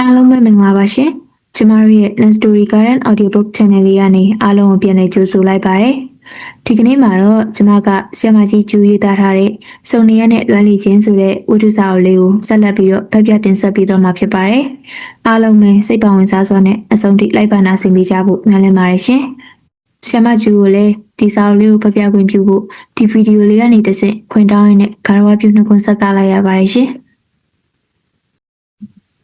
အားလုံးပဲမင်္ဂလာပါရှင်။ကျမတို့ရဲ့ Land Story Garden Audiobook Channel လေးကနေအားလုံးကိုပြန်လည်ကြိုဆိုလိုက်ပါရစေ။ဒီကနေ့မှာတော့ကျမကဆရာမကြီးကျူရေးသားထားတဲ့စုံနေရနဲ့လွမ်းလီချင်းဆိုတဲ့ဝတ္ထုစာအုပ်လေးကိုဆက်လက်ပြီးတော့ဖတ်ပြတင်ဆက်ပေးတော့မှာဖြစ်ပါတယ်။အားလုံးပဲစိတ်ပါဝင်စားစွာနဲ့အဆုံးထိလိုက်ပါနာဆင်ပေးကြဖို့မျှော်လင့်ပါတယ်ရှင်။ဆရာမကျူကိုလည်းဒီစာအုပ်လေးကိုဖတ်ပြခွင့်ပြုဖို့ဒီဗီဒီယိုလေးကနေတစ်ဆင့်ခွင့်တောင်းရင်းနဲ့ဂါရဝပြုနှုတ်ခွန်းဆက်သလိုက်ရပါတယ်ရှင်။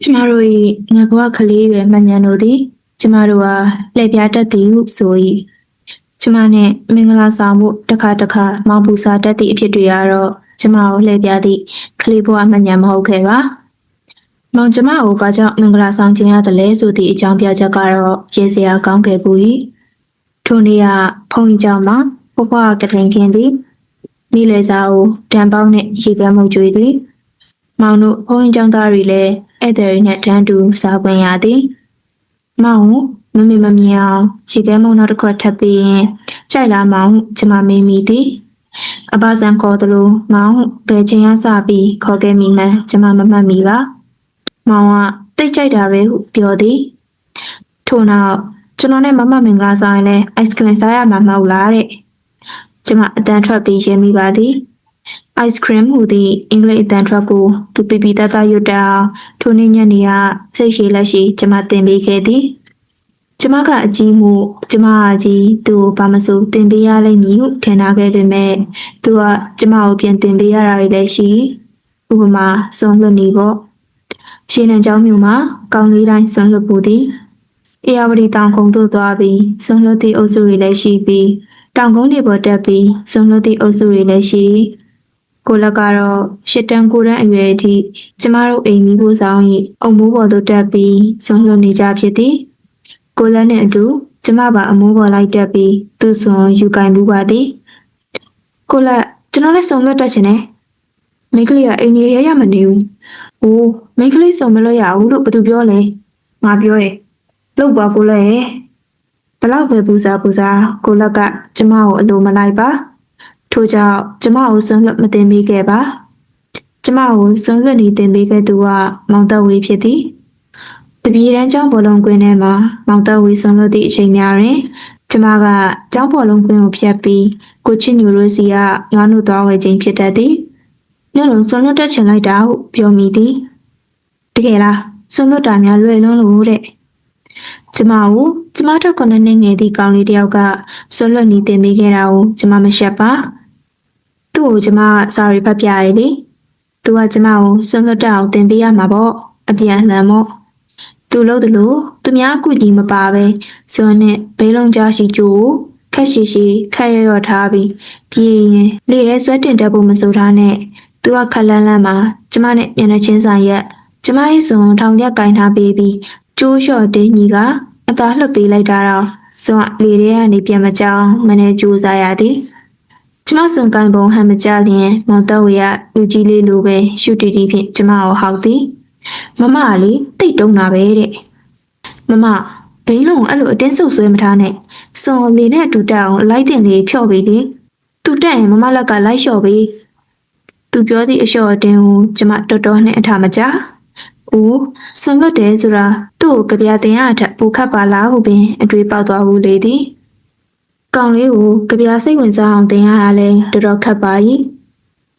ကျမတို့၏ငဘဝကလေးရွယ်မှန်မြန်တို့သည်ကျမတို့ဟာလှည့်ပြားတတ်သည်ဟုဆို၏ကျမနှင့်မင်္ဂလာဆောင်မှုတစ်ခါတစ်ခါမောင်ပူစာတတ်သည့်အဖြစ်တွေကတော့ကျမကိုလှည့်ပြားသည့်ကလေးဘဝမှန်မြန်မဟုတ်ခဲ့ပါမောင်ကျမကိုဘာကြောင့်မင်္ဂလာဆောင်ခြင်းရသလဲဆိုသည့်အကြောင်းပြချက်ကတော့ရေစရာကောင်းခဲ့ပူ၏ထိုနေ့ကဖုန်ကြီးကြောင့်မှဘဘကတင်ခင်သည်မိလေစာကိုတံပေါင်းနဲ့ရေကမ်းမှုကျွေးသည်မောင်တို့ဖုန်ကြီးကျောင်းသားတွေလည်း ဧည့်သည်တွေနဲ့တန်းတူစားပွင့်ရသည်။မောင်မမေမမြင်အောင်ခြေကဲမုံနောက်တစ်ခွက်ထပ်ပြီးရင်ကြိုက်လားမောင်ကျမမေးမိသည်။အဘဆန်ခေါ်သလိုမောင်ဘယ်ချိန်ကစပြီးခေါ်ခဲ့မိမှန်းကျမမမှတ်မိပါ။မောင်ကတိတ်ကြိုက်တာပဲဟုပြောသည်။ထို့နောက်ကျွန်တော်နဲ့မမမင်္ဂလာဆောင်ရင်လည်း ice cream စားရမှာမဟုတ်လားတဲ့။ကျမအတန်ထွက်ပြီးရင်မိပါသည်။ ice cream ဟူသည့်အင်္ဂလိပ်အသံထွက်ကိုသူပီပီတတရွတ်တာထိုနေ့ညနေကစိတ်ရှည်လက်ရှိကျမတင်ပေးခဲ့သည်ကျမကအကြီးမှုကျမအကြီးသူ့ကိုဘာမဆိုတင်ပေးရလိမ့်မည်ဟုထင်ထားခဲ့ပေမဲ့သူကကျမကိုပြန်တင်ပေးရတာတွေလည်းရှိဥပမာစွန်လွတ်နေပေါ့ရှင်နံကျောင်းမြို့မှာကောင်းလေးတိုင်းစွန်လွတ်ပူသည်အေယာဝတီတောင်ကုန်းသို့သွားပြီးစွန်လွတ်သည့်အုပ်စုတွေလည်းရှိပြီးတောင်ကုန်းတွေပေါ်တက်ပြီးစွန်လွတ်သည့်အုပ်စုတွေလည်းရှိ ကိုလက်ကတော့ရှစ်တန်းကိုတန်းအရွယ်အထိကျမတို့အိမ်ကြီးကိုဆောင်၏အုံမိုးပေါ်သို့တက်ပြီးဆုံးလွတ်နေကြဖြစ်သည်ကိုလက်နှင့်အတူကျမပါအမိုးပေါ်လိုက်တက်ပြီးသူ့ဆွန်ယူကင်မှုပါသည်ကိုလက်ကျွန်တော်လည်းစုံလွတ်တက်ချင်တယ်မိန်းကလေးကအိမ်ကြီးရရမနေဘူးအိုးမိန်းကလေးစုံမလို့ရဘူးလို့ဘယ်သူပြောလဲငါပြောရဲ့လို့ပါကိုလက်ရဲ့ဘလောက်ပဲပူစားပူစားကိုလက်ကကျမကိုအလိုမလိုက်ပါ ထို့ကြောင့်ကျမကိုစွန့်လွတ်မတင်ပေးခဲ့ပါကျမကိုစွန့်လွတ်နေတင်ပေးခဲ့သူကမောင်တော်ဝေဖြစ်သည်တပြေတန်းကျောင်းဘောလုံးကွင်းထဲမှာမောင်တော်ဝေစွန့်လွတ်သည့်အချိန်များတွင်ကျမကကျောင်းဘောလုံးကွင်းကိုဖျက်ပြီးကိုချစ်ညူရိုစီကငါးနုသွားဝယ်ခြင်းဖြစ်တတ်သည်ညလုံးစွန့်လွတ်တတ်ချင်လိုက်တာဟုပြောမိသည်တကယ်လားစွန့်လွတ်တာများလွယ်လွန်းလို့တဲ့ကျမကိုကျမတို့ကလည်းနေငယ်သည့်ကောင်လေးတစ်ယောက်ကစွန့်လွတ်နေတင်ပေးခဲ့တာကိုကျမမရှက်ပါ သူ့ကိုကျမကစာရီဖတ်ပြရည်လေသူကကျမကိုစွန့်လွတ်တအောင်တင်ပေးရမှာပေါ့အပြန်အလှန်ပေါ့သူလို့တလို့သူများအကူကြီးမပါပဲဇွန်နဲ့ဘေးလုံးကြားရှိကျိုးကိုခက်ရှိရှိခက်ရရထားပြီးပြေးရင်လေရဲဆွဲတင်တက်ဖို့မစိုးထားနဲ့သူကခက်လန်းလန်းမှာကျမနဲ့မျက်နှာချင်းဆိုင်ရက်ကျမရဲ့ဇွန်ထောင်ရက်ကင်ထားပေးပြီးကျိုးလျှော့တင်းကြီးကအသာလှုပ်ပေးလိုက်တာတော့ဇွန်ကလေထဲကနေပြန်မကြောင်မနေကြိုးစားရသည် ကျမစုံကိုင်ပုံဟန်မကြလျင်မောင်တော်ဝေကလူကြီးလေးလိုပဲရှူတီတီဖြင့်ကျမကိုဟောက်သည်မမကလေတိတ်တုံးတာပဲတဲ့မမဘိန်းလုံးကိုအဲ့လိုအတင်းဆုပ်ဆွဲမထားနဲ့စုံလေနဲ့အတူတက်အောင်လိုက်တင်လေးဖြော့ပေးလေသူတက်ရင်မမလက်ကလိုက်လျှော့ပေးသူပြောသည့်အလျှော့အတင်းကိုကျမတော်တော်နဲ့အထာမကြအိုးဆွန်လွတ်တယ်ဆိုတာသူ့ကိုကြပြတင်ရအထက်ပူခတ်ပါလားဟုပင်အတွေ့ပေါက်သွားဘူးလေသည် ကောင်လေးကိုကြပြားစိတ်ဝင်စားအောင်တင်ရတာလဲတော်တော်ခက်ပါ၏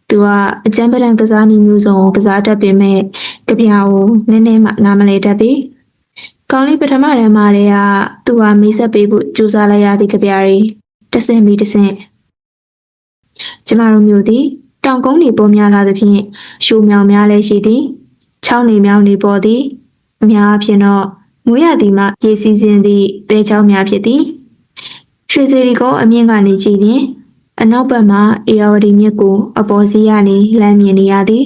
သူကအကျန်းပဒံကစားနည်းမျိုးစုံကိုကစားတတ်ပေမဲ့ကြပြားကိုနည်းနည်းမှနားမလဲတတ်ပြီကောင်လေးပထမတန်းမှာတည်းကသူကမေးဆက်ပေးဖို့ကြိုးစားလိုက်ရသည့်ကြပြားတွေတစ်ဆင့်ပြီးတစ်ဆင့်ကျမတို့မျိုးသည်တောင်ကုန်းတွေပေါ်များလာသဖြင့်ရှိုးမြောင်များလည်းရှိသည်ချောင်းနေမြောင်နေပေါ်သည်အများအဖြစ်တော့မွေးရသည်မှရေစီးစင်းသည့်တဲချောင်းများဖြစ်သည် ရွှေစေရီကိုအမြင့်ကနေကြည့်ရင်အနောက်ဘက်မှာအေယာဝတီမြစ်ကို အပေါ်စီးကနေလမ်းမြင်နေရသည်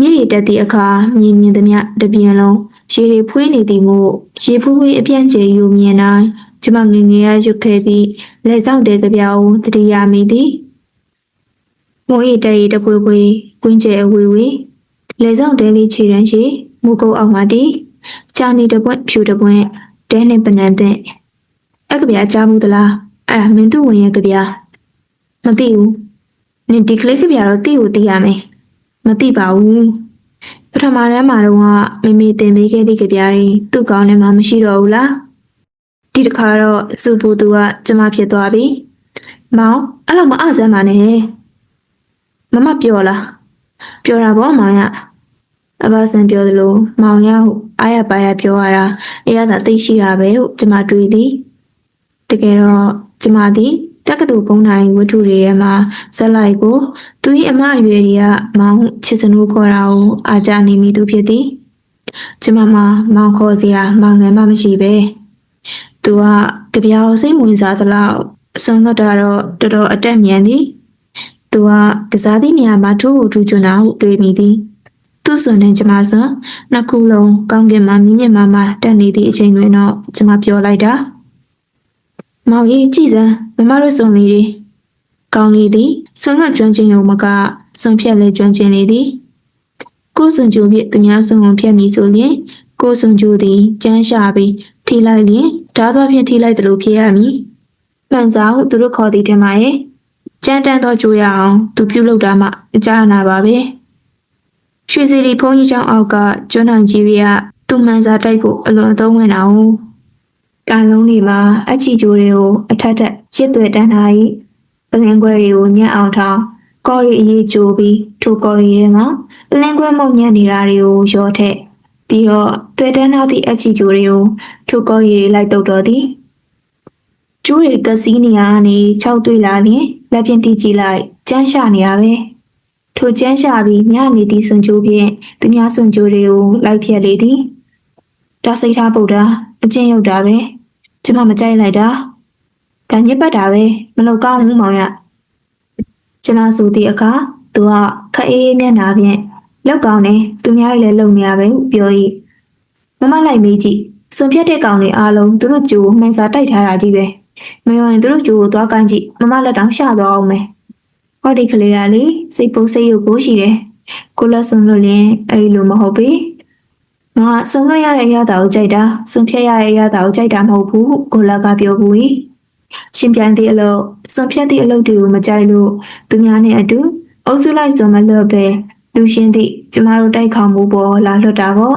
မြစ်ရတက်သည့်အခါမြင်မြင်သမျှတစ်ပြင်းလုံးရေတွေဖွေးနေသည်မို့ရေဖူးဖွေးအပြန့်ကျယ်ယူမြင်တိုင်းကျမငယ်ငယ်ရရွတ်ခဲ့ပြီးလက်ဆောင်တဲကြပြားကိုတတိယမိသည်မိုးရီတဲရီတပွေပွေကွင်းကျဲအဝေဝေလက်ဆောင်တဲလေးခြေတန်းရှိမူကုတ်အောင်ပါတီကြာနေတပွင့်ဖြူတပွင့်တဲနှင့်ပနန်းတဲ့ အဲ့ကဗျာကြားမှုသလားအဲ့ဒါမင်းတို့ဝင်ရဲ့ကဗျာမသိဘူးနင်ဒီကလေးကဗျာတော့သိကိုသိရမယ်မသိပါဘူးပထမတန်းမှာတော့မမေတင်ပေးခဲ့သည့်ကြပြားတွေသူ့ကောင်းထဲမှာမရှိတော့ဘူးလားဒီတစ်ခါတော့စုပူသူကကျမဖြစ်သွားပြီမောင်အဲ့လိုမအဆမ်းပါနဲ့မမပြောလားပြောတာပေါ့မောင်ရအဘဆန်ပြောသလိုမောင်ရဟုအားရပါရပြောရတာအရသာသိရှိတာပဲဟုကျမတွေးသည် တကယ်တော့ကျမသည်တက္ကသိုလ်ပုံနိုင်ဝတ္ထုတွေထဲမှာဇက်လိုက်ကိုသူ၏အမအရွယ်တွေကမောင်ချစ်စနိုးခေါ်တာကိုအားကြနေမိသူဖြစ်သည်ကျမမှာမောင်ခေါ်စရာမောင်ငယ်မှမရှိပဲသူကကြပြာကိုစိတ်ဝင်စားသလောက်အဆုံးသတ်တာတော့တော်တော်အတက်မြန်သည်သူကကစားသည့်နေရာမှာထိုးကိုထူချွန်တာဟုတွေးမိသည်သူစွန်နဲ့ကျမစွန်နှစ်ခုလုံးကောင်းကင်မှာမြင့်မြင့်မားမားတက်နေသည့်အချိန်တွင်တော့ကျမပြောလိုက်တာ မောင်ကြီးကြည်စမ်းမမတို့စုံလေးတွေကောင်းလေးသည်ဆွမ်းကကျွမ်းကျင်ရုံမကဆွန်ဖြက်လဲကျွမ်းကျင်လေသည်ကိုယ်စွန်ကြိုဖြင့်သူများစုံကိုဖြတ်မိဆိုလျင်ကိုယ်စွန်ကြိုသည်ကျန်းရှာပြီးထိလိုက်လျင်ဓာသွားဖြင့်ထိလိုက်တယ်လို့ဖြစ်ရမည်မှန်စားဟုသူတို့ခေါ်သည်တင်ပါရဲ့ကြမ်းတမ်းသောကြိုးရအောင်သူပြုလုပ်တာမှအကြနာပါပဲရွှေစီလီဖုန်းကြီးကျောင်းအောက်ကကျွမ်းတော်ကြီးရသူမှန်စားတိုက်ဖို့အလွန်အသုံးဝင်တာ 哦ကာလုံးတွေမှာအချီကျိုးတွေကိုအထက်ထက်ရစ်သွဲတန်းထား၏ပလင်ခွဲတွေကိုညှက်အောင်ထောင်းကော်ရီအရေးကျိုးပြီးထိုကော်ရီတွေမှာပလင်ခွဲမုံညက်နေတာတွေကိုရောထက်ပြီးတော့သွဲတန်းထားသည့်အချီကျိုးတွေကိုထိုကော်ရီတွေလိုက်တုတ်တော်သည်ကျိုးတွေကစီးနေရကနေ၆တွေ့လာလျင်လက်ဖြင့်တီးကြည့်လိုက်ကျန်းရှာနေရပဲထိုကျန်းရှာပြီးညနေသည့်စွန်ကျိုးဖြင့်သူများစွန်ကျိုးတွေကိုလိုက်ဖြတ်လေသည်ဒါစိတ်ထားပုတ်တာ အကျင့်ရုပ်တာပဲကျမမကြိုက်လိုက်တာဒါညစ်ပတ်တာပဲမလောက်ကောင်းဘူးမောင်ရကျွန်တော်ဆိုသည့်အခါသူကခက်အေးအေးမျက်နှာဖြင့်လောက်ကောင်းတယ်သူများကြီးလည်းလုံနေရပဲဟုပြော၏မမလိုက်မေးကြည့်စွန်ပြတ်တဲ့ကောင်တွေအားလုံးသူတို့ကြိုးမှန်စာတိုက်ထားတာကြီးပဲမယုံရင်သူတို့ကြိုးကိုသွားကန့်ကြည့်မမလက်တောင်ရှာသွားအောင်မယ်ဟောဒီကလေးကလေစိတ်ပုတ်စိတ်ရုပ်ကိုရှိတယ်ကိုလက်စွန်လို့လင်းအဲ့လိုမဟုတ်ဘူး ငါဆွန်လွှတ်ရတဲ့အရာတာကိုကြိုက်တာဆွန်ဖြတ်ရတဲ့အရာတာကိုကြိုက်တာမဟုတ်ဘူးကိုလကပြောဘူး။ရှင်ပြန်သည့်အလုပ်ဆွန်ဖြတ်သည့်အလုပ်တွေကိုမကြိုက်လို့သူများနဲ့အတူအုပ်စုလိုက်ဆွန်မလွတ်ပဲလူရှင်သည့်ကျမတို့တိုက်ခေါမှုပေါ်လာလွတ်တာပေါ့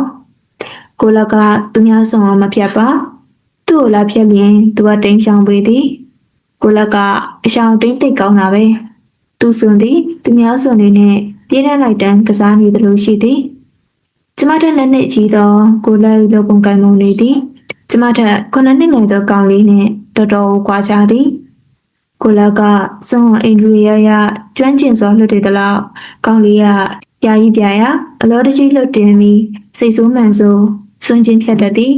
။ကိုလကသူများဆွန်အောင်မဖြတ်ပါ။သူ့ကိုလာဖြတ်ရင်သူကတိန်ချောင်ပေးသည်။ကိုလကအရှောင်တိန်တိတ်ကောင်းတာပဲ။သူဆွန်သည်သူများဆွန်နေနဲ့ပြေးတတ်လိုက်တန်းကစားနေတယ်လို့ရှိသည်။ ကျမထက်နှစ်နှစ်ကြီးသောကိုလက်ရုပ်ပုံကံမုံနေသည်ကျမထက်ခုနှစ်နှစ်ငယ်သောကောင်လေးနှင့်တော်တော်ကွာခြားသည်ကိုလက်ကစွန်အိန္ဒြေယရကျွမ်းကျင်စွာလွတ်တည်သလောက်ကောင်လေးကယာယီပြရာအလောတကြီးလွတ်တင်ပြီးစိတ်ဆိုးမှန်ဆိုးစွန့်ချင်းဖြတ်တတ်သည်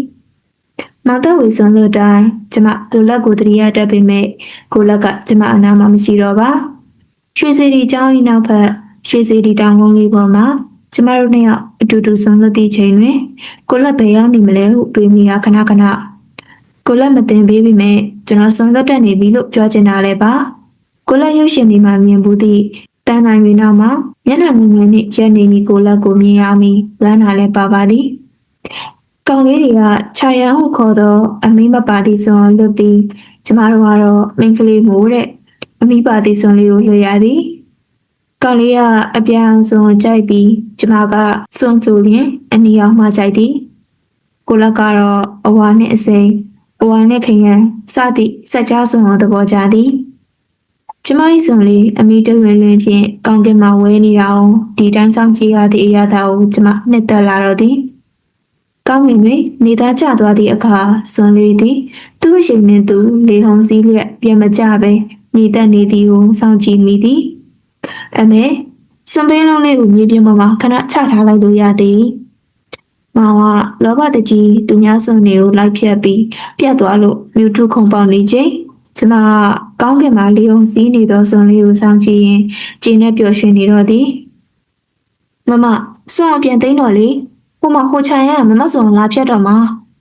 မောင်တော်ဝေစွန်လို့တိုင်းကျမကိုလက်ကိုတရိယာတက်ပေမဲ့ကိုလက်ကကျမအနာမှာမရှိတော့ပါရွှေစီရီကျောင်း၏နောက်ဖက်ရွှေစီရီတောင်ကုန်းလေးပေါ်မှာ ကျမတို့နှစ်ယောက်အတူတူဆုံးသည့်ချိန်တွင်ကိုလက်ဘယ်ရောက်နေမလဲဟုတွေးမိတာခဏခဏကိုလက်မတင်ပေးပြီမဲ့ကျွန်တော်ဆုံးသက်တက်နေပြီလို့ပြောချင်တာလည်းပါကိုလက်ရုပ်ရှင်ဒီမှာမြင်ဘူးသည့်တန်နိုင်တွေနောက်မှာမျက်နှာငယ်ငယ်နဲ့ရက်နေပြီကိုလက်ကိုမြင်ရမီလမ်းလာလည်းပါပါသည်ကောင်လေးတွေကခြာရန်ဟုခေါ်သောအမီးမပါသည့်စွန်လွတ်ပြီးကျမတို့ကတော့မင်းကလေးမို့တဲ့အမီးပါသည့်စွန်လေးကိုလွှတ်ရသည် ကောင်လေးကအပြောင်ဆုံးကြိုက်ပြီးကျမကစွန့်ဆိုလျင်အနီအောင်မှကြိုက်သည်ကိုလက်ကတော့အဝါနှင့်အစိမ်းအဝါနှင့်ခရမ်းစသည့်စက်ကြားစုံသောသဘောကြသည်ကျမ၏စွန်လေးအမိတလွင်လွင်ဖြင့်ကောင်းကင်မှာဝဲနေတာအောင်ဒီတိုင်းဆောင်ကြည့်ရသည့်အရာသာကိုကျမနှစ်သက်လာတော့သည်ကောင်းကင်တွင်နေသားကျသွားသည့်အခါစွန်လေးသည် သူ့အချိန်နှင့်သူလေဟုန်စည်းလျက်ပြန်မကြပဲနေသက်နေသည်ကိုစောင့်ကြည့်မိသည် အမေစံပေးလုံးလေးကိုမြေပြင်ပေါ်မှာခဏချထားလိုက်လို့ရသည်။မောင်ကလောဘတကြီးသူများစုံတွေကိုလိုက်ဖြတ်ပြီးပြတ်သွားလို့မြူထုခုံပေါက်နေချိန်ကျမကကောင်းကင်မှာလေုံစီးနေသောစုံလေးကိုစောင့်ကြည့်ရင်ကျင်းနဲ့ပျော်ရွှင်နေတော့သည်။မမစွန့်အောင်ပြန်သိမ်းတော့လေဟိုမှာဟိုချန်ရမမစုံလာဖြတ်တော့မှာ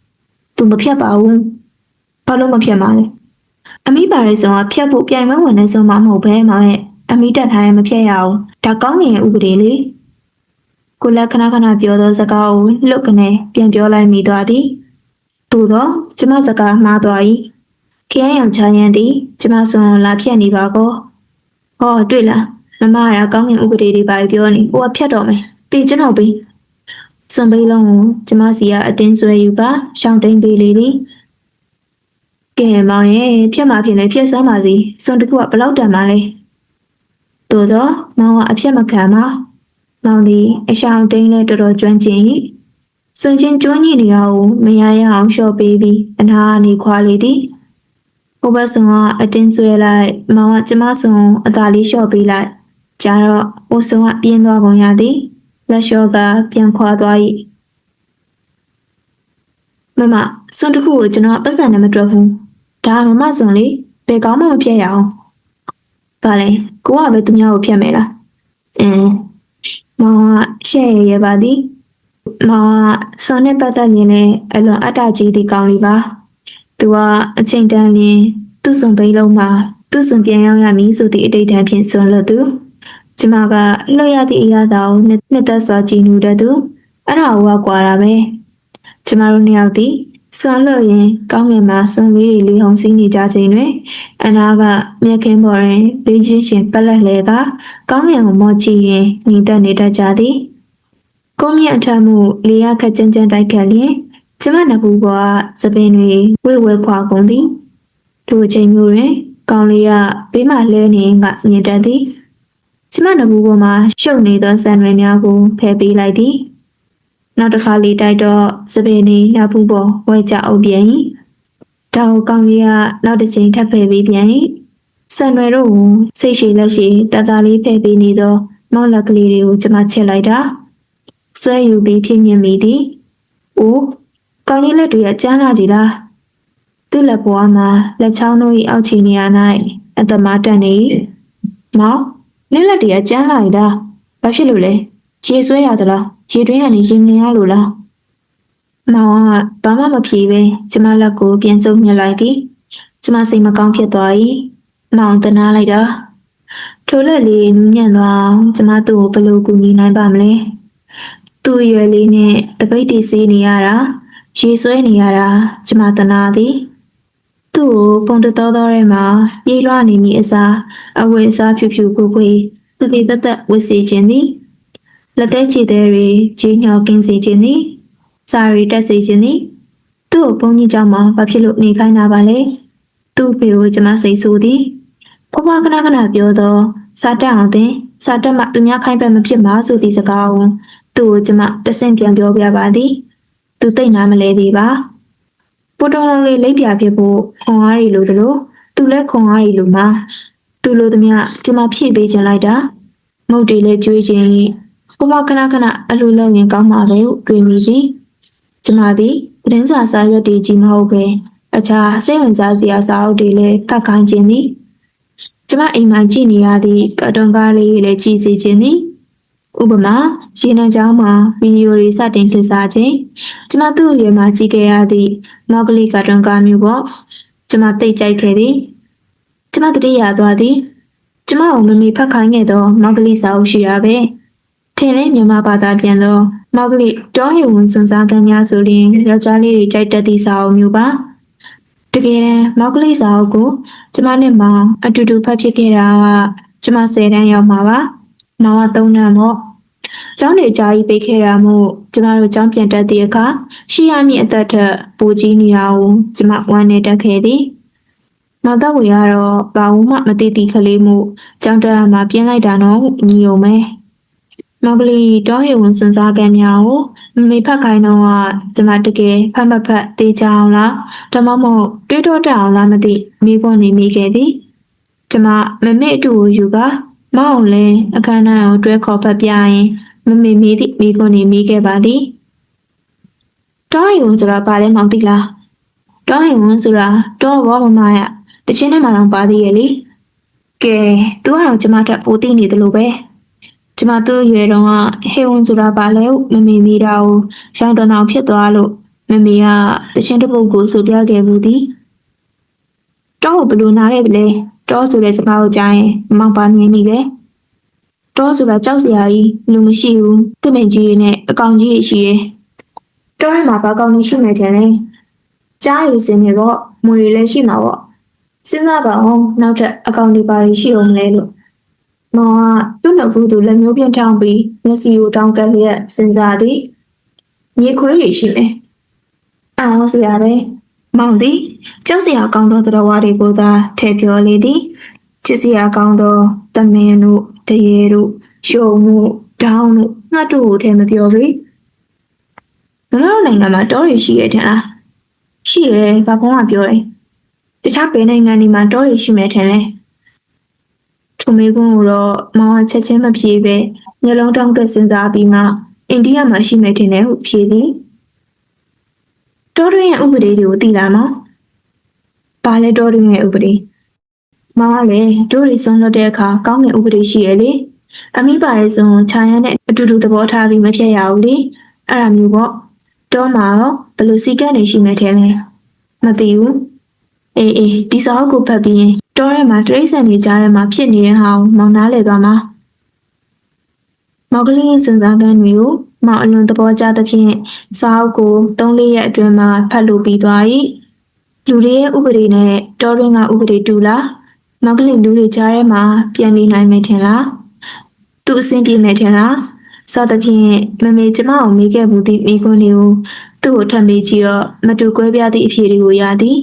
။ तू မဖြတ်ပါဘူး။ဘာလို့မဖြတ်မှာလဲ။အမိပါရေးဆောင်ကဖြတ်ဖို့ပြိုင်ပွဲဝင်နေဆုံးမမဟုတ်ပဲမောင်ရဲ့ အမိတက်ထားရင်မဖြတ်ရအောင်ဒါကောင်းငင်ရဲ့ဥပဒေလေကိုလက်ခဏခဏပြောသောစကားကိုလွတ်ကနေပြန်ပြောလိုက်မိသွားသည်သို့သောကျမစကားမှားသွား၏ခရမ်းရောင်ချရန်သည်ကျမစွန်လာဖြတ်နေပါကောဟောတွေ့လားမမကကောင်းငင်ဥပဒေတွေပါပြောနေဟိုကဖြတ်တော့မယ်ပြီးကျွန်တော်ပြီးစွန်ပိတ်လုံးကိုကျမစီကအတင်းဆွဲယူပါရှောင်းတိန်ပေးလေသည်ကဲမောင်ရဲ့ဖြတ်မှဖြစ်နေဖြတ်စမ်းပါစီစွန်တစ်ခုကဘယ်လောက်တန်ပါလဲ သို့တော့မောင်ကအဖြတ်မခံပါမောင်ဒီအရှောင်းတိန်နဲ့တော်တော်ကျွမ်းကျင်၏စွန်ချင်းကျွမ်းညိနေတာကိုမရရအောင်လျှော့ပေးပြီးအနာကနေခွာလေသည်ဟိုဘက်ဆောင်ကအတင်းဆွဲလိုက်မောင်ကကျမဆောင်အသာလေးလျှော့ပေးလိုက်ကြာတော့ဟိုဆောင်ကပြင်းသွားပုံရသည်လက်လျှော့ကပြန်ခွာသွား၏မမစွန်တစ်ခုကိုကျွန်တော်ပတ်စံနဲ့မတွက်ဘူးဒါကမမစွန်လေဘယ်ကောင်းမှမဖြတ်ရအောင် ဗာလေကိုကပဲသူများကိုဖြတ်မယ်လားအင်းမောင်ကရှဲ့ရရပါသည်မောင်ကစွန်နဲ့ပတ်သက်နေလဲအလွန်အတ္တကြီးသည့်ကောင်းလေးပါသူကအချိန်တန်လင်းသူ့စွန်ပိန်လုံးမှာသူ့စွန်ပြန်ရောက်ရမည်ဆိုသည့်အတိတ်တန်းဖြင့်စွန်လို့သူကျမကလှည့်ရသည့်အရာသာကိုနှစ်နှစ်သက်စွာကြည်နူတဲ့သူအဲ့ဒါဟိုကကွာတာပဲကျမတို့နှစ်ယောက်ဒီ စွမ်းလို့ရင်ကောင်းငင်မှာစွန်လေးတွေလေးဟုံစီးနေကြချိန်တွင်အနာကမြက်ခင်းပေါ်တွင်ဘေးချင်းရှင်ပက်လက်လဲကကောင်းငင်ကိုမော့ကြည့်ရင်ညီတက်နေတတ်ကြသည်ကုန်းမြတ်အထက်မှုလေးရခက်ကြမ်းကြမ်းတိုက်ခတ်လျင်ကျမနှစ်ဘူးကသပင်တွေဝဲဝဲခွာကုန်သည်ထိုအချိန်မျိုးတွင်ကောင်းလေးကဘေးမှလဲနေကမြင်တတ်သည်ကျမနဘူးပေါ်မှာရှုပ်နေသောဆန်တွေများကိုဖယ်ပေးလိုက်သည် နောက်တစ်ခါလေးတိုက်တော့စပင်းနေနဘူးပေါ်ဝဲကြအုပ်ပြန်၏တောင်ကောင်းကြီးကနောက်တစ်ချိန်ထပ်ဖယ်ပေးပြန်၏ဆန်တွေတို့ကိုစိတ်ရှိလက်ရှိတတလေးဖယ်ပေးနေသောမောင်လက်ကလေးတွေကိုကျမချစ်လိုက်တာဆွဲယူပြီးဖြစ်ညင်မိသည်။အိုးကောင်းလေးလက်တွေကကျန်းလာကြည်လား။သူ့လက်ပေါ်မှာလက်ချောင်းတို့၏အောက်ခြေနေရာ၌အသက်မတန်နေ၏။မောင်လက်လက်တွေကကျန်းလာရတာ။ဘာဖြစ်လို့လဲ။ရေဆွဲရသလား။ ရေတွင်းကနေရင်ငင်ရလို့လား။မောင်ကဘာမှမဖြေပဲကျမလက်ကိုပြန်ဆုပ်မြစ်လိုက်သည်။ကျမစိတ်မကောင်းဖြစ်သွား၏။မောင်တနာလိုက်တာ။ထိုလက်လေးနူးညံ့သွားအောင်ကျမသူ့ကိုဘယ်လိုကူညီနိုင်ပါမလဲ။သူ့အရွယ်လေးနဲ့တပိတ်တီစေးနေရတာရေဆွဲနေရတာကျမတနာသည်။သူ့ကိုပုံတတော်တော်ရဲမှာပြေးလွှားနေမိအစားအဝတ်အစားဖြူဖြူဖွဖွတတိတသက်ဝတ်စေခြင်းသည် လက်သေးခြေသေးတွေကြီးညောကင်းစီခြင်းသည်စာရီတက်စီခြင်းသည်သူ့ကိုဘုန်းကြီးကြောင့်မှဘာဖြစ်လို့နေခိုင်းတာပါလဲသူ့ဖေကိုကျမစိတ်ဆိုးသည်ဘဘကနာကနာပြောသောစာတက်အောင်တင်စာတက်မှသူများခိုင်းပဲမဖြစ်မှာဆိုသည့်စကားကိုသူ့ကိုကျမတဆင့်ပြန်ပြောပြပါသည်သူသိနာမလဲသေးပါပိုတော်တော်လေးလိပ်ပြဖြစ်ဖို့ခွန်အားရီလိုတယ်လို့သူလည်းခွန်အားရီလိုမှာသူလိုသမျှကျမဖြည့်ပေးခြင်းလိုက်တာမုတ်တီလည်းကျွေးခြင်း ဘဝခဏခဏအလိုလုံးရင်ကောင်းမှာပဲဟုတွေးမိသည်ကျမသည်သတင်းစာစာရွက်တွေကြီးမဟုတ်ပဲအခြားစိတ်ဝင်စားစရာစာအုပ်တွေလည်းဖတ်ခိုင်းခြင်းသည်ကျမအိမ်မှာကြည့်နေရသည့်ကတ်တွန်ကားလေးတွေလည်းကြည့်စေခြင်းသည်ဥပမာရေနံချောင်းမှာဗီဒီယိုတွေစတင်တင်စားခြင်းကျမသူ့အရွယ်မှာကြည့်ခဲ့ရသည့်မောက်ကလေးကတ်တွန်ကားမျိုးပေါ့ကျမတိတ်ကြိုက်ခဲ့သည်ကျမတတိယသွားသည်ကျမကိုမမေဖတ်ခိုင်းခဲ့သောမောက်ကလေးစာအုပ်ရှိတာပဲ ထင်လေးမြန်မာဘာသာပြန်သောမောက်ကလေးတောဟေဝင်စွန်စားကမ်းများဆိုရင်ယောက်ျားလေးတွေကြိုက်တတ်သည့်စာအုပ်မျိုးပါတကယ်တမ်းမောက်ကလေးစာအုပ်ကိုကျမနဲ့မောင်အတူတူဖတ်ဖြစ်ခဲ့တာကကျမ10တန်းရောက်မှာပါမောင်က3တန်းပေါ့ကျောင်းနေကြာကြီးပေးခဲ့တာမို့ကျမတို့ကျောင်းပြန်တက်သည့်အခါရှီရမြင့်အသက်ထက်ပိုကြီးနေတာကိုကျမဝမ်းနေတက်ခဲ့သည်မောင်တော့ဝေကတော့ဘာမှမသိသည့်ကလေးမှုကျောင်းတက်ရမှာပြင်းလိုက်တာတော့ညီုံပဲ မောင်ကလေးတောဟေဝင်စင်စားကမ်းများကိုမမေဖတ်ခိုင်းတော့ကကျမတကယ်ဖတ်မဖတ်တေးကြအောင်လားဒါမှမဟုတ်တွေးတော့တအောင်လားမသိမိဖို့နေမိခဲ့သည်ကျမမမေအတူကိုယူကမောင်လည်းအခမ်းအနားကိုတွဲခေါ်ဖတ်ပြရင်မမေမိသည့်မိဖို့နေမိခဲ့ပါသည်တောဟေဝင်ဆိုတာဘာလဲမောင်သိလားတောဟေဝင်ဆိုတာတော့ဘောမမရတချင်းထဲမှာတော့ပါသေးရဲ့လေကဲသူကတော့ကျမထက်ပိုသိနေတယ်လို့ပဲ ကျမသူ့ရွယ်တော့ကဟေဝန်ဆိုတာဘာလဲမမေမိတာကိုရှောင်းတနောင်ဖြစ်သွားလို့မမေကတချင်းတစ်ပုတ်ကိုဆိုပြခဲ့ဘူးသည်တော့ဘလို့နားရဲလဲတော့ဆိုတဲ့စကားကိုကြားရင်မောင်ပါမြင်နေပဲတော့ဆိုတာကြောက်စရာကြီးလူမရှိဘူးတမင်ကြီးနဲ့အကောင်ကြီးရှိတယ်တော့ရမှာဘာကောင်ကြီးရှိနေတယ်လဲကြားရည်စင်နေတော့မွေတွေလည်းရှိမှာပေါ့စဉ်းစားပါအောင်နောက်ထပ်အကောင့်တွေပါရှိအောင်လဲလို့ မောင်ကသူ့နှုတ်ဘူးသူလက်မျိုးပြင်းထောင်ပြီးမျက်စိကိုတောင်းကပ်လျက်စဉ်းစားသည်မြေခွေးတွေရှိမယ်အော်ဆရာပဲမောင်သည်ကျောက်စရာကောင်းသောတရားဝါတွေကိုသာထည့်ပြောလေသည်ချစ်စရာကောင်းသောတမင်တို့တရေတို့ရှုံမှုဒေါင်းတို့ငှက်တို့ကိုထည့်မပြောပေကျွန်တော်တို့နိုင်ငံမှာတောတွေရှိရတဲ့လားရှိတယ်ဘာဘုံကပြောတယ်တခြားဘယ်နိုင်ငံတွေမှာတောတွေရှိမယ်ထင်လဲ ထုံမေကွန်းကိုတော့မောင်ကချက်ချင်းမဖြေပဲညလုံးတောင်းကစဉ်းစားပြီးမှအိန္ဒိယမှာရှိမယ်ထင်တယ်ဟုဖြေသည်တောတွင်းရဲ့ဥပဒေတွေကိုသိလားမောင်ဘာလဲတောတွင်းရဲ့ဥပဒေမောင်ကလည်းတို့တွေဆုံးလို့တဲ့အခါကောင်းတဲ့ဥပဒေရှိရလေအမိပါရဲ့ဆိုခြာရန်နဲ့အတူတူသဘောထားပြီးမဖြစ်ရဘူးလေအဲ့ဒါမျိုးပေါ့တောမှာတော့ဘယ်လိုစီကံနေရှိမယ်ထင်လဲမသိဘူးအေးအေးဒီစာအုပ်ကိုဖတ်ပြီးရင် တောထဲမှာတရိတ်ဆန်နေကြတဲ့မှာဖြစ်နေတဲ့ဟာကိုမောင်နားလေသွားမှာမောင်ကလေးရဲ့စဉ်းစားကန်းတွေကိုမောင်အလွန်သဘောကျသဖြင့်စာအုပ်ကို၃-၄ရက်အတွင်းမှာဖတ်လို့ပြီးသွား၏လူတွေရဲ့ဥပဒေနဲ့တောရင်းကဥပဒေတူလားမောင်ကလေးလူတွေကြားထဲမှာပြန်နေနိုင်မယ်ထင်လားသူအဆင်ပြေမယ်ထင်လားစသဖြင့်မမေကျမအောင်မေးခဲ့မှုသည့်မိကွန်းတွေကိုသူ့ကိုထပ်မေးကြည့်တော့မတူကွဲပြားသည့်အဖြေတွေကိုရသည်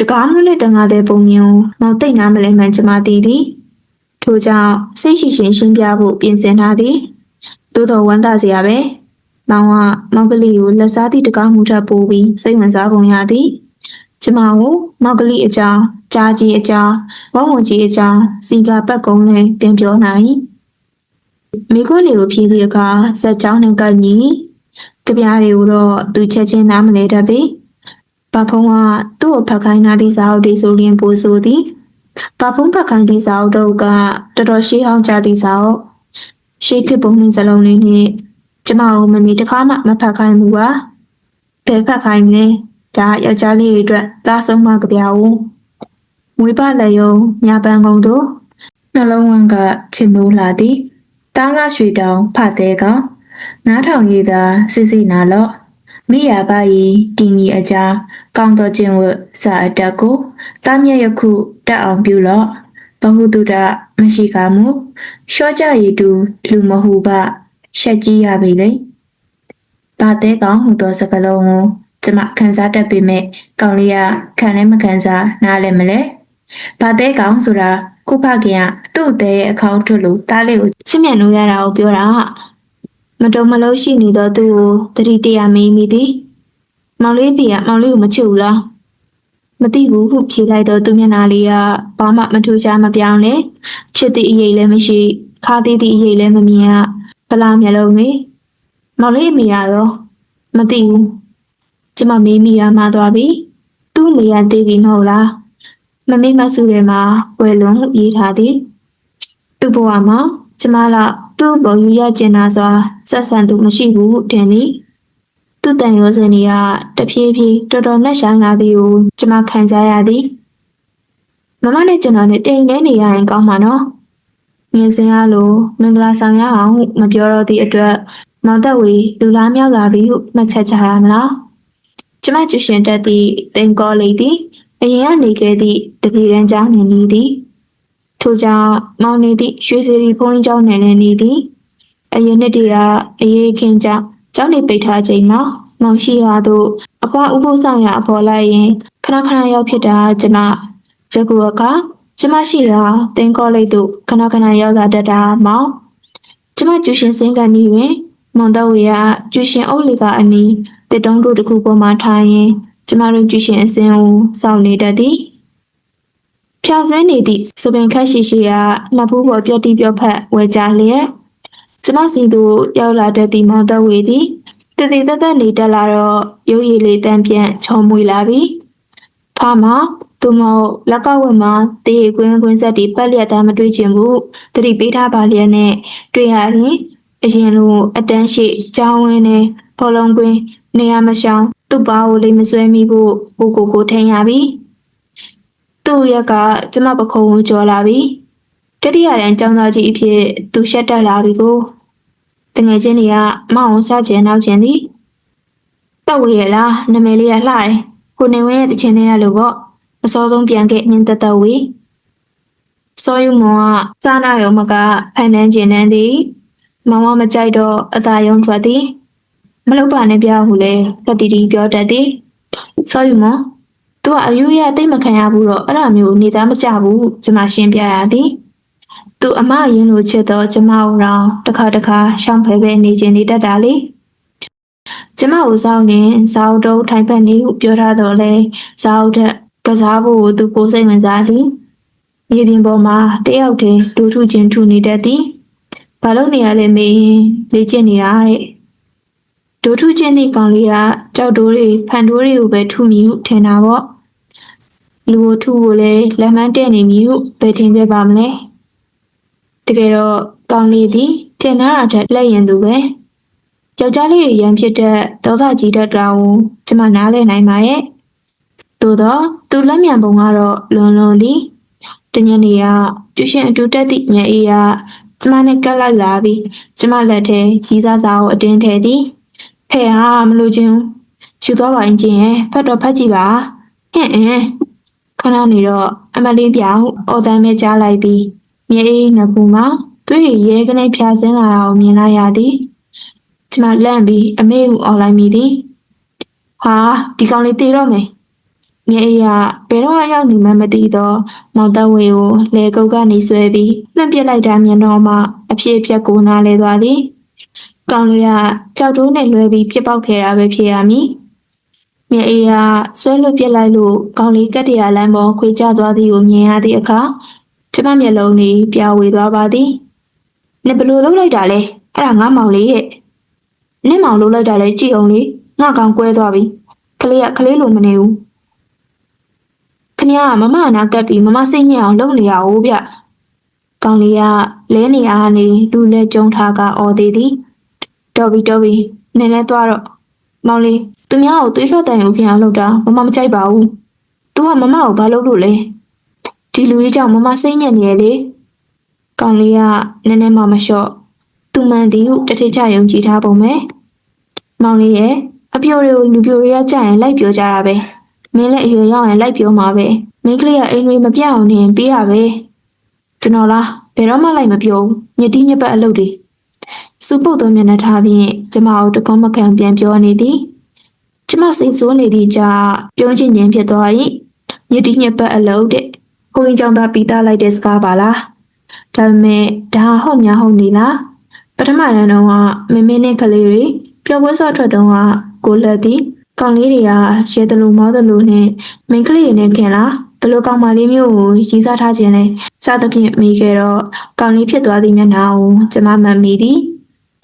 တကားမလို့တန်ကားတဲ့ပုံမျိုးမောင်သိမ့်နာမလဲမှန်ကျမသိသည်ထို့ကြောင့်စိတ်ရှိရှင်ရှင်းပြဖို့ပြင်ဆင်ထားသည်သို့တော်ဝမ်းသာစရာပဲမောင်ကမောင်ကလေးကိုလက်စားသည့်တကားမှုထပ်ပိုးပြီးစိတ်ဝင်စားပုံရသည်ကျမကိုမောင်ကလေးအကြောင်းကြားကြီးအကြောင်းဝုံဝင်ကြီးအကြောင်းစီကပတ်ကုန်းနဲ့ပြန်ပြောနိုင်မိခွန်းလေးကိုဖြည့်သည့်အခါစက်ကြောင်းနဲ့ကပ်ညီကြပြားတွေကိုတော့သူချက်ချင်းနားမလဲတတ်ပြီ ဘာဖုံးကသူ့ကိုဖတ်ခိုင်းထားသည့်စာအုပ်တွေဆိုရင်ပို့ဆိုသည်ဘာဖုံးဖတ်ခိုင်းသည့်စာအုပ်တို့ကတော်တော်ရှေးဟောင်းကြသည့်စာအုပ်ရှေးတစ်ပုံနှင်းစလုံးလေးနဲ့ကျမတို့မမီတစ်ခါမှမဖတ်ခိုင်းဘူးပါဘယ်ဖတ်ခိုင်းလဲဒါယောက်ျားလေးတွေအတွက်သားဆုံးမကြပြဦးဝေပလည်းယုံညာပန်းကုန်းတို့နှလုံးဝန်းကချစ်နိုးလာသည်တားငါရွှေတောင်ဖတ်တဲ့ကောင်နားထောင်ရည်သာစစ်စစ်နာလော့ မိယာပါဤတီနီအကြာကောင်းတော်ခြင်းဝစာအတက်ကိုတားမြက်ယခုတက်အောင်ပြုလော့ဘဟုတုတမရှိကမူရှော့ကြရည်တူလူမဟုကရှက်ကြီးရပြီလေဘာတဲကောင်ဟူသောစကလုံးကိုကျမခန်းစားတတ်ပေမဲ့ကောင်လေးကခံလည်းမခံစားနားလည်းမလဲဘာတဲကောင်ဆိုတာခုဖခင်ကသူ့အသေးရဲ့အကောင့်ထုတ်လို့တားလေးကိုချစ်မြတ်လို့ရတာကိုပြောတာ မတုံမလို့ရှိနေတော့သူ့ကိုတတိတရားမင်းမိသည်မောင်လေးဖေကမောင်လေးကိုမချစ်ဘူးလားမသိဘူးဟုဖြေလိုက်တော့သူမျက်နှာလေးကဘာမှမထူးခြားမပြောင်းလဲချစ်သည့်အရေးလည်းမရှိခါသေးသည့်အရေးလည်းမမြင်ရဗလာမျက်လုံးလေးမောင်လေးအမိရတော့မသိဘူးကျမမေးမိရမှသွားပြီသူ့နေရသေးပြီမဟုတ်လားမမေးမဆူတွေမှာဝယ်လွန်ဟုရေးထားသည်သူ့ဘဝမှာကျမက သူ့ဘောယူရကျင်နာစွာဆက်ဆံသူမရှိဘူးဟုထင်သည်သူ့တန်ရောစင်ကြီးကတဖြည်းဖြည်းတော်တော်နဲ့ဆိုင်လာသည်ကိုကျမခံစားရသည်မမနဲ့ကျွန်တော်နဲ့တိမ်နေနေရရင်ကောင်းမှာနော်မြင်စင်ရလို့မင်္ဂလာဆောင်ရအောင်ဟုမပြောတော့သည့်အတွက်မောင်သက်ဝေလူလားမြောက်လာပြီဟုမှတ်ချက်ချရမလားကျမကျရှင်တက်သည့်တင်ကောလေးသည်အရင်ကနေခဲ့သည့်တပီရန်ကျောင်းနေနေသည် ထို့ကြောင့်မောင်နေသည့်ရွှေစီရီဘုန်းကြီးကျောင်းနေလည်းနေသည်အရင်နှစ်တည်းကအရေးခင်ကြောင့်ကျောင်းနေပိတ်ထားချိန်မှာမောင်ရှိရာသို့အဖွားဥပုသ်ဆောင်ရအဖော်လိုက်ရင်ခဏခဏရောက်ဖြစ်တာကျမရကူကကျမရှိတာတင်းကောလိပ်သို့ခဏခဏရောက်လာတတ်တာမောင်ကျမကျူရှင်စင်ကန်ဤတွင်မွန်တော်ဝေကကျူရှင်အုပ်လီကအနီးတစ်တုံးတို့တစ်ခုပေါ်မှာထားရင်ကျမတို့ကျူရှင်အစင်းကိုစောင့်နေတတ်သည် ဖြောင်းစဲနေသည့်စပင်ခက်ရှိရှိကနှစ်ဖူးပေါ်ပြတ်တိပြော့ဖက်ဝဲကြလျက်ကျမစီသူရောက်လာတတ်သည့်မောင်တော်ဝေသည်တည်တည်တတ်တတ်နေတက်လာတော့ရုပ်ရည်လေးတန်းပြန့်ချုံမွေလာပြီဖာမသူမဟုတ်လက်ကဝတ်မှာတေးကွင်းကွင်းဆက်တီပတ်လျက်သားမတွေ့ချင်ဘူးတတိပေးထားပါလျက်နဲ့တွေ့ရရင်အရင်လိုအတန်းရှိကြောင်းဝင်းနဲ့ဘောလုံးကွင်းနေရာမရှောင်သူ့ဘာကိုလိမ့်မဆွဲမိဖို့ကိုကိုကိုထင်ရပြီ သူ့ရက်ကကျမပခုံးကိုကြော်လာပြီတတိယရန်ចောင်းသားကြီးအဖြစ်သူရှက်တက်လာပြီကိုတငယ်ချင်းတွေကမအောင်စချင်နောက်ချင်သည်ပတ်ဝေရလားနမယ်လေးကလှတယ်ကိုနေဝင်းရဲ့တချင်တွေကလို့ပေါ့အစောဆုံးပြန်ခဲ့မြင်တသက်ဝေစောယုံမောကစားနာရောမကဖန်နှန်းကျင်နှန်းသည်မောင်မမကြိုက်တော့အသာယုံထွက်သည်မလုပ်ပါနဲ့ပြဟုလေကတိတီပြောတတ်သည်ဆောယူမ သူကအယူရတိတ်မခံရဘူးတော့ အဲ့ဒါမျိုးနေသားမကြဘူးကျမရှင်းပြရသည် သူအမအရင်လိုချစ်တော့ကျမတို့တော့တစ်ခါတစ်ခါ ရှောင်းဖဲပဲနေခြင်းနေတတ်တာလေ ကျမကိုစောင်းနေဇာတ်တုံးထိုင်ဖက်နေဟု ပြောထားတော့လေဇာတ်ထက် ကစားဖို့သူကိုစိတ်ဝင်စားသည် မြေပြင်ပေါ်မှာတယောက်တည်းဒူးထုချင်း ထူနေတတ်သည် ဘာလို့နေရလဲမေးရင်လေ့ကျင့်နေတာတဲ့ ဒူးထုချင်းနေကောင်လေးကကြောက်တိုးတွေဖန်တိုးတွေကိုပဲထုမိဟုထင်တာပေါ့လူကိုထုကိုလည်းလက်မှန်းတဲ့နေမိဟုပဲထင်ခဲ့ပါမလဲတကယ်တော့ကောင်လေးသည်ထင်တာထက်လက်ရင်သူပဲယောက်ျားလေးရရန်ဖြစ်တဲ့ဒေါသကြီးတတ်တာကိုကျမနားလည်နိုင်ပါရဲ့သို့တော့သူလက်မြန်ပုံကတော့လွန်လွန်သည်တညနေကကျူရှင်အတူတက်သည့်ညအေးကကျမနဲ့ကပ်လိုက်လာပြီးကျမလက်ထဲရီးစားစာကိုအတင်းထည့်သည် ဖဲဟာမလို့ချင်းယူသွားပါရင်ချင်းရဲ့ဖတ်တော့ဖတ်ကြည့်ပါဟင့်အင်းခဏနေတော့အမလေးပြောင်းအော်တမ်းမဲကြားလိုက်ပြီးမြေအေးနှစ်ခုမှာတွေ့ရရဲကနေဖြာစင်းလာတာကိုမြင်လိုက်ရသည်ကျမလန့်ပြီးအမေကိုအော်လိုက်မိသည်ဟာဒီကောင်လေးတေတော့မယ်မြေအေးကဘယ်တော့မှရောက်နေမှမသိတော့မောင်တဝေကိုလေကုတ်ကနေဆွဲပြီးလှန့်ပစ်လိုက်တာမြင်တော့မှအဖြစ်အပျက်ကိုနားလဲသွားသည် ကောင်လေးကကြောက်တိုးနဲ့လွဲပြီးပြစ်ပေါက်ခဲ့တာပဲဖြစ်ရမည်မြေအေးကဆွဲလွတ်ပစ်လိုက်လို့ကောင်လေးကတ္တရာလမ်းပေါ်ခွေကျသွားသည်ကိုမြင်ရသည့်အခါကျမမျက်လုံးတွေပြာဝေသွားပါသည်။နင်ဘယ်လိုလုပ်လိုက်တာလဲ။အဲ့ဒါငါမောင်လေးရဲ့။နင်မောင်လုပ်လိုက်တာလဲကြည့်အောင်လေ။ငါကောင်ကွဲသွားပြီ။ကလေးကကလေးလိုမနေဘူး။ခင်ဗျားကမမအနာကပ်ပြီးမမစိတ်ညစ်အောင်လုပ်နေရအောင်ဗျ။ကောင်လေးကလဲနေအားနေလူလဲကျုံထားကအော်သေးသည်။ တော်ပြီတော်ပြီနင်လဲသွားတော့မောင်လေးသူများကိုသွေးထွက်တန်ရုံဖြစ်အောင်လုပ်တာမမမကြိုက်ပါဘူး။ तू ကမမကိုဘာလုပ်လို့လဲ။ဒီလူကြီးကြောင့်မမစိတ်ညစ်နေရလေ။ကောင်လေးကနည်းနည်းမှမလျှော့။သူမှန်သည်ဟုတထစ်ချယုံကြည်ထားပုံပဲ။မောင်လေးရဲ့အပြိုတွေကိုလူပြိုတွေကကြရင်လိုက်ပြောကြတာပဲ။မင်းလည်းအရွယ်ရောက်ရင်လိုက်ပြောမှာပဲ။မင်းကလေးကအိမ်တွေမပြအောင်နေရင်ပေးရပဲ။ကျွန်တော်လားဘယ်တော့မှလိုက်မပြောဘူး။ညတိညပတ်အလုပ်တွေ။ စူပုတ်သောမျက်နှာထားဖြင့်ကျမတို့တကုံးမခံပြန်ပြောနေသည်။ကျမစိတ်ဆိုးနေသည့်ကြာပြုံးချင်းချင်းဖြစ်သွား၏။ညတိညပတ်အလုပ်တဲ့။ဘုန်းကြီးကြောင့်သာပြီးသားလိုက်တဲ့စကားပါလား။ဒါပေမဲ့ဒါဟုတ်များဟုတ်နေလား။ပထမရန်တော့ကမမေနဲ့ကလေးတွေပျော်ပွဲစောထွက်တော့ကကိုလက်သည်ကောင်လေးတွေကရဲတလူမောတလူနဲ့မိန်းကလေးတွေနဲ့ခင်လားဘလို့ကောင်မလေးမျိုးကိုရီးစားထားခြင်းလဲစသဖြင့်မိခဲ့တော့ကောင်လေးဖြစ်သွားသည့်မျက်နှာကိုကျမမှတ်မိသည်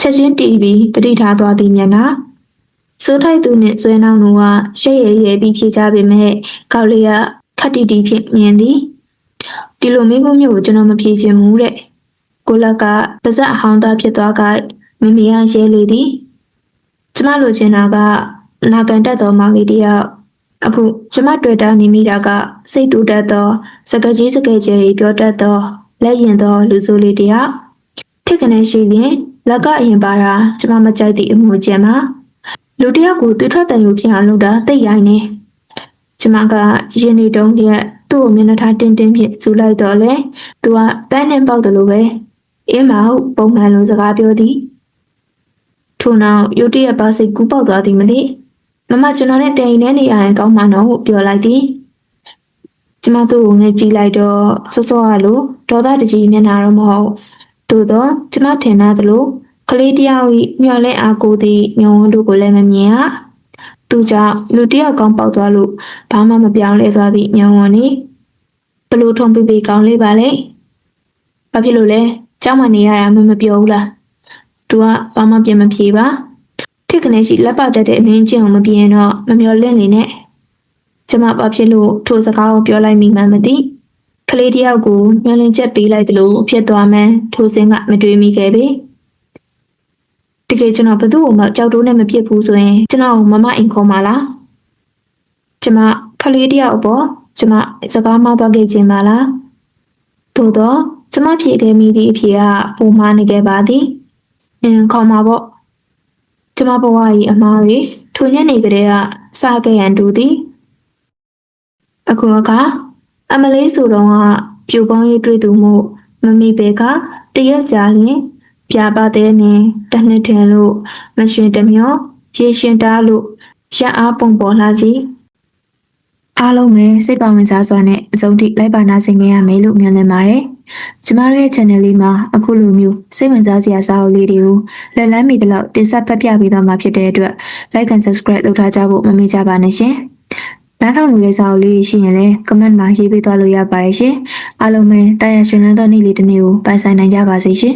ချက်ချင်းတီးပြီးတတိထားသွားသည့်မျက်နှာစိုးထိုက်သူနှင့်ဆွဲနှောင်းတို့ကရှက်ရရဲပြီးဖြေကြပေမဲ့ကောင်လေးကခက်တီတီဖြင့်မြင်သည်ဒီလိုမိကုမျိုးကိုကျွန်တော်မဖြေချင်ဘူးတဲ့ကိုလက်ကပါဇက်အဟောင်းသားဖြစ်သွားကမမေကရဲလေသည်ကျမလိုချင်တာကနာကန်တက်သောမောင်လေးတယောက်အခုကျမတွေ့တာနေမိတာကစိတ်တူတတ်သောစကားကြီးစကားကျယ်တွေပြောတတ်သောလက်ရင်သောလူဆိုးလေးတယောက်ထစ်ကနေရှိရင် လက်ကအရင်ပါတာကျမမကြိုက်သည့်အမှုကျင်မှာလူတယောက်ကိုတွေ့ထွက်တန်ယူဖြစ်အောင်လုပ်တာသိရိုင်းနေကျမကရင်နေတုံးတည်းသူ့ကိုမျက်နှာထားတင်းတင်းဖြင့်ဇူလိုက်တော့လေသူကပန်းနဲ့ပေါက်တယ်လို့ပဲအင်းမဟုတ်ပုံမှန်လိုစကားပြောသည်ထို့နောက်ယုတ်တရက်ပါစိတ်ကူးပေါက်သွားသည်မသိမမကျွန်တော်နဲ့တိုင်နေနေရရင်ကောင်းမှာနော်ဟုပြောလိုက်သည်ကျမသူ့ကိုငဲကြည့်လိုက်တော့စောစောကလိုဒေါသတကြီးမျက်နှာတော့မဟုတ် သို့တော့ကျမထင်တာသလိုကလေးတယောက်ဤမျော်လဲအားကိုသည်ညုံဝန်းတို့ကိုလည်းမမြင်ရသူကြောင့်လူတယောက်ကောင်းပေါက်သွားလို့ဘာမှမပြောင်းလဲသွားသည့်ညုံဝန်းနီဘလို့ထုံပြပြကောင်းလေးပါလေဘာဖြစ်လို့လဲကြောက်မှနေရတာမမပြောဘူးလား तू ကဘာမှပြန်မဖြေပါထစ်ကနေရှိလက်ပေါက်တက်တဲ့အမင်းကျင့်ကိုမပြင်းတော့မမျော်လင့်နေနဲ့ကျမဘာဖြစ်လို့ထိုစကားကိုပြောလိုက်မိမှန်းမသိ ကလေးတယောက်ကိုမျောလင့်ချက်ပေးလိုက်သလိုဖြစ်သွားမှန်းထိုစင်းကမတွေးမိခဲ့ပြီတကယ်ကျွန်တော်ဘသူ့ကိုမှကြောက်တိုးနဲ့မဖြစ်ဘူးဆိုရင်ကျွန်တော်မမအိမ်ခေါ်ပါလားကျမကလေးတယောက်ပေါ့ကျမစကားမသွားခဲ့ခြင်းပါလားသို့တော့ကျမဖြေခဲ့မိသည့်အဖြေကပုံမှားနေခဲ့ပါသည်အင်းခေါ်မှာပေါ့ကျမဘဝ၏အမားတွေထိုညနေကလေးကစခဲ့ရန်တူသည်အခုက အမလေးဆိုတော့ကပြူပေါင်းရေးတွေ့သူမို့မမိဘကတရက်ကြာရင်ပြပါတဲ့နဲ့တနှစ်ထင်လို့မရှင်တမျောရေရှင်တားလို့ရက်အားပုံပေါ်လာကြီးအားလုံးပဲစိတ်ပါဝင်စားစွာနဲ့အစုံထိလိုက်ပါနာဆင်ကြရမယ်လို့မျှော်လင့်ပါတယ်ကျမတို့ရဲ့ channel လေးမှာအခုလိုမျိုးစိတ်ဝင်စားစရာစာအုပ်လေးတွေကိုလက်လန်းမီတလောက်တင်ဆက်ဖတ်ပြပေးသွားမှာဖြစ်တဲ့အတွက် like and subscribe လုပ်ထားကြဖို့မမေ့ကြပါနဲ့ရှင် နားထောင်နေတဲ့စာအုပ်လေးရှိရင်လည်း comment မှာရေးပေးသွားလို့ရပါတယ်ရှင်အားလုံးပဲတာယာရှင်လန်းသောနေ့လေးတစ်နေ့ကိုပိုင်ဆိုင်နိုင်ကြပါစေရှင်